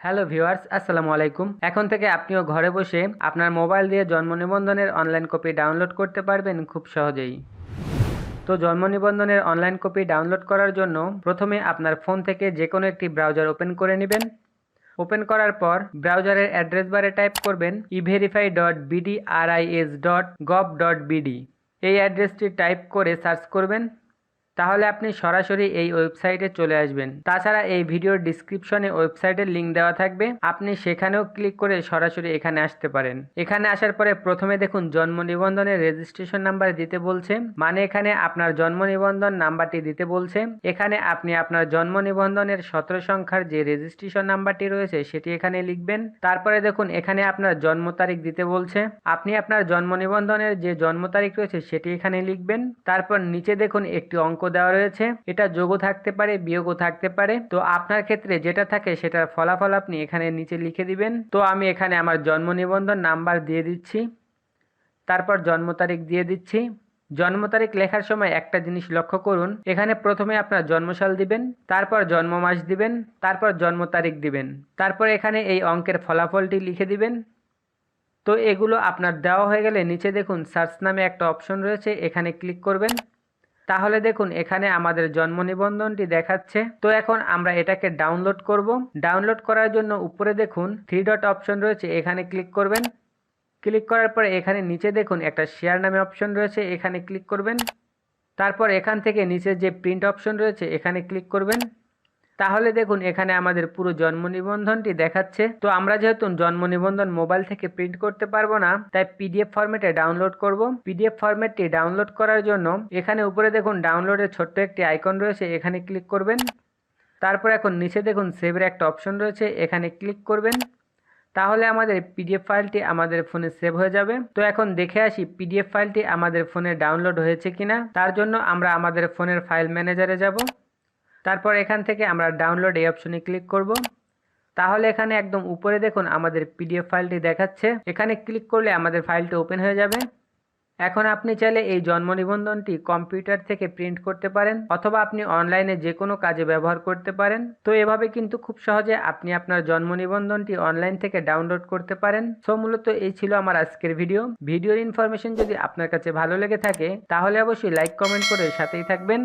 Hello viewers, আসসালামু আলাইকুম। এখন থেকে আপনিও ঘরে বসে আপনার মোবাইল দিয়ে জন্ম নিবন্ধনের অনলাইন কপি ডাউনলোড করতে পারবেন খুব সহজেই। তো জন্ম নিবন্ধনের অনলাইন কপি ডাউনলোড করার জন্য প্রথমে আপনার ফোন থেকে যে কোনো একটি ব্রাউজার ওপেন করে নেবেন। ওপেন করার পর ব্রাউজারের অ্যাড্রেস বারে টাইপ করবেন everify dot BDRIS dot gov dot BD এই অ্যাড্রেসটি টাইপ করে সার্চ করবেন। তাহলে আপনি সরাসরি এই ওয়েবসাইটে চলে আসবেন। তাছাড়া এই ভিডিওর ডিসক্রিপশনে ওয়েবসাইটের লিঙ্ক দেওয়া থাকবে। আপনি সেখানেও ক্লিক করে সরাসরি এখানে আসতে পারেন। এখানে আসার পরে প্রথমে দেখুন জন্ম নিবন্ধনের রেজিস্ট্রেশন নাম্বার দিতে বলছে। মানে এখানে আপনার জন্ম নিবন্ধন নাম্বারটি দিতে বলছে। এখানে আপনি আপনার জন্ম নিবন্ধনের সতেরো সংখ্যার যে রেজিস্ট্রেশন নাম্বারটি রয়েছে, সেটি এখানে লিখবেন। তারপরে দেখুন এখানে আপনার জন্ম তারিখ দিতে বলছে। আপনি আপনার জন্ম নিবন্ধনের যে জন্ম তারিখ রয়েছে, সেটি এখানে লিখবেন। তারপর নিচে দেখুন একটি অঙ্ক দেওয়া রয়েছে। এটা যোগও থাকতে পারে, বিয়োগও থাকতে পারে। তো আপনার ক্ষেত্রে যেটা থাকে সেটার ফলাফল আপনি এখানে নিচে লিখে দিবেন। তো আমি এখানে আমার জন্ম নিবন্ধন নাম্বার দিয়ে দিচ্ছি। তারপর জন্ম তারিখ দিয়ে দিচ্ছি। জন্ম তারিখ লেখার সময় একটা জিনিস লক্ষ্য করুন। এখানে প্রথমে আপনার জন্মসাল দিবেন, তারপর জন্ম মাস দিবেন, তারপর জন্ম তারিখ দিবেন। তারপর এখানে এই অঙ্কের ফলাফলটি লিখে দিবেন। তো এগুলো আপনার দেওয়া হয়ে গেলে নিচে দেখুন সার্চ নামে একটা অপশন রয়েছে, এখানে ক্লিক করবেন। তাহলে দেখুন, এখানে আমাদের জন্ম নিবন্ধনটি দেখাচ্ছে। তো এখন আমরা এটাকে ডাউনলোড করব। ডাউনলোড করার জন্য উপরে দেখুন থ্রি ডট অপশন রয়েছে, এখানে ক্লিক করবেন। ক্লিক করার পরে এখানে নিচে দেখুন, একটা শেয়ার নামে অপশন রয়েছে, এখানে ক্লিক করবেন। তারপর এখান থেকে নিচে যে প্রিন্ট অপশন রয়েছে, এখানে ক্লিক করবেন। তাহলে দেখুন, এখানে আমাদের পুরো জন্ম নিবন্ধনটি দেখাচ্ছে। তো আমরা যেহেতু জন্ম নিবন্ধন মোবাইল থেকে প্রিন্ট করতে পারব না, তাই পিডিএফ ফরম্যাটে ডাউনলোড করব। পিডিএফ ফরম্যাটটি ডাউনলোড করার জন্য এখানে উপরে দেখুন ডাউনলোডের ছোট্ট একটি আইকন রয়েছে, এখানে ক্লিক করবেন। তারপর এখন নিচে দেখুন সেভের একটা অপশন রয়েছে, এখানে ক্লিক করবেন। তাহলে আমাদের পিডিএফ ফাইলটি আমাদের ফোনে সেভ হয়ে যাবে। তো এখন দেখে আসি পিডিএফ ফাইলটি আমাদের ফোনে ডাউনলোড হয়েছে কিনা। তার জন্য আমরা আমাদের ফোনের ফাইল ম্যানেজারে যাব। তারপর এখান থেকে আমরা ডাউনলোড এই অপশনে ক্লিক করব। তাহলে এখানে একদম উপরে দেখুন আমাদের পিডিএফ ফাইলটি দেখাচ্ছে। এখানে ক্লিক করলে আমাদের ফাইলটি ওপেন হয়ে যাবে। এখন আপনি চাইলে এই জন্ম নিবন্ধনটি কম্পিউটার থেকে প্রিন্ট করতে পারেন অথবা আপনি অনলাইনে যে কোনো কাজে ব্যবহার করতে পারেন। তো এভাবে কিন্তু খুব সহজে আপনি আপনার জন্ম নিবন্ধনটি অনলাইন থেকে ডাউনলোড করতে পারেন। সো মূলত এই ছিল আমার আজকের ভিডিও ভিডিওর ইনফরমেশন যদি আপনার কাছে ভালো লেগে থাকে, তাহলে অবশ্যই লাইক কমেন্ট করে সাথেই থাকবেন।